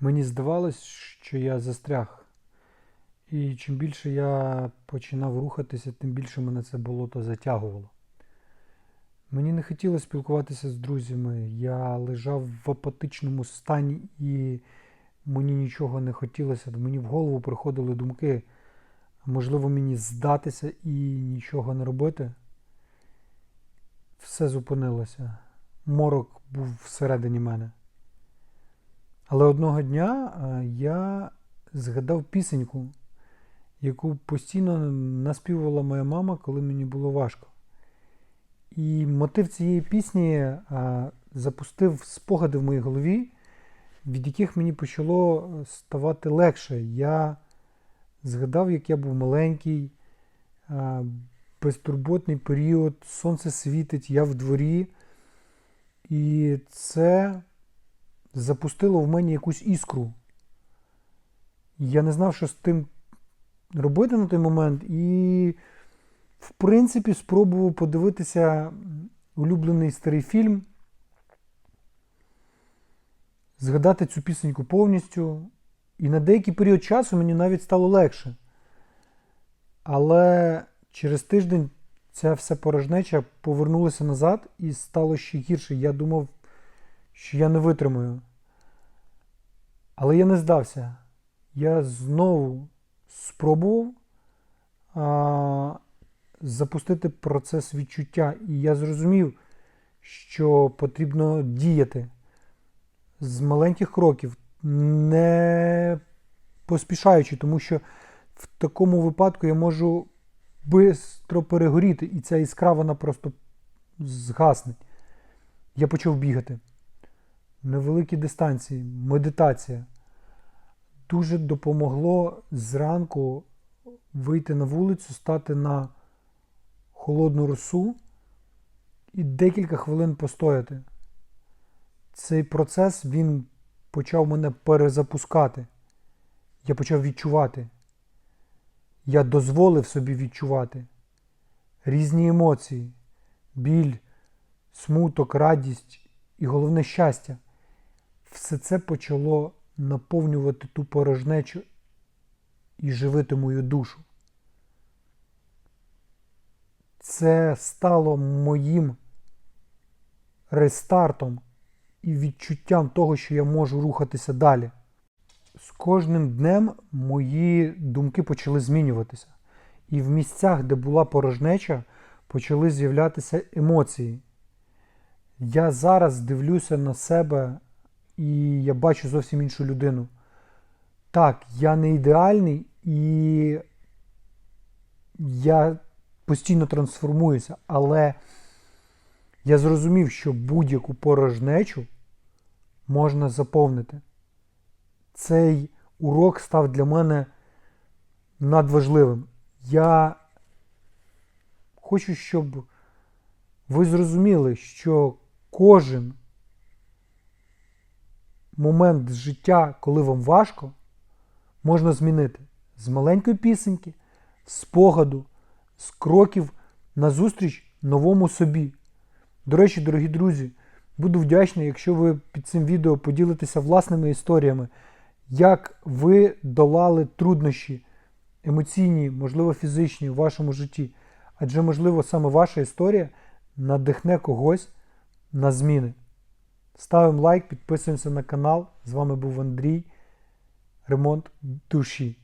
Мені здавалось, що я застряг. І чим більше я починав рухатися, тим більше мене це болото затягувало. Мені не хотілося спілкуватися з друзями. Я лежав в апатичному стані і мені нічого не хотілося. Мені в голову приходили думки, можливо, мені здатися і нічого не робити. Все зупинилося. Морок був всередині мене. Але одного дня е, я згадав пісеньку, яку постійно наспівувала моя мама, коли мені було важко. І мотив цієї пісні е, запустив спогади в моїй голові, від яких мені почало ставати легше. Я згадав, як я був маленький, е, безтурботний період, сонце світить, я в дворі. І це запустило в мені якусь іскру. Я не знав, що з тим робити на той момент, і, в принципі, спробував подивитися улюблений старий фільм, згадати цю пісеньку повністю. І на деякий період часу мені навіть стало легше. Але через тиждень ця вся порожнеча повернулася назад і стало ще гірше. Я думав, що я не витримаю. Але я не здався. Я знову спробував а, запустити процес відчуття. І я зрозумів, що потрібно діяти з маленьких кроків, не поспішаючи, тому що в такому випадку я можу швидко перегоріти, і ця іскра вона просто згасне. Я почав бігати. Невеликі дистанції, медитація. Дуже допомогло зранку вийти на вулицю, стати на холодну росу і декілька хвилин постояти. Цей процес він почав мене перезапускати. Я почав відчувати. Я дозволив собі відчувати різні емоції, біль, смуток, радість і головне щастя. Все це почало наповнювати ту порожнечу і живити мою душу. Це стало моїм рестартом і відчуттям того, що я можу рухатися далі. З кожним днем мої думки почали змінюватися. І в місцях, де була порожнеча, почали з'являтися емоції. Я зараз дивлюся на себе і я бачу зовсім іншу людину. Так, я не ідеальний і я постійно трансформуюся, але я зрозумів, що будь-яку порожнечу можна заповнити. Цей урок став для мене надважливим. Я хочу, щоб ви зрозуміли, що кожен момент життя, коли вам важко, можна змінити з маленької пісеньки, з спогаду, з кроків назустріч новому собі. До речі, дорогі друзі, буду вдячний, якщо ви під цим відео поділитеся власними історіями, як ви долали труднощі емоційні, можливо, фізичні в вашому житті. Адже, можливо, саме ваша історія надихне когось на зміни. Ставимо лайк, підписуємося на канал. З вами був Андрій. Ремонт душі.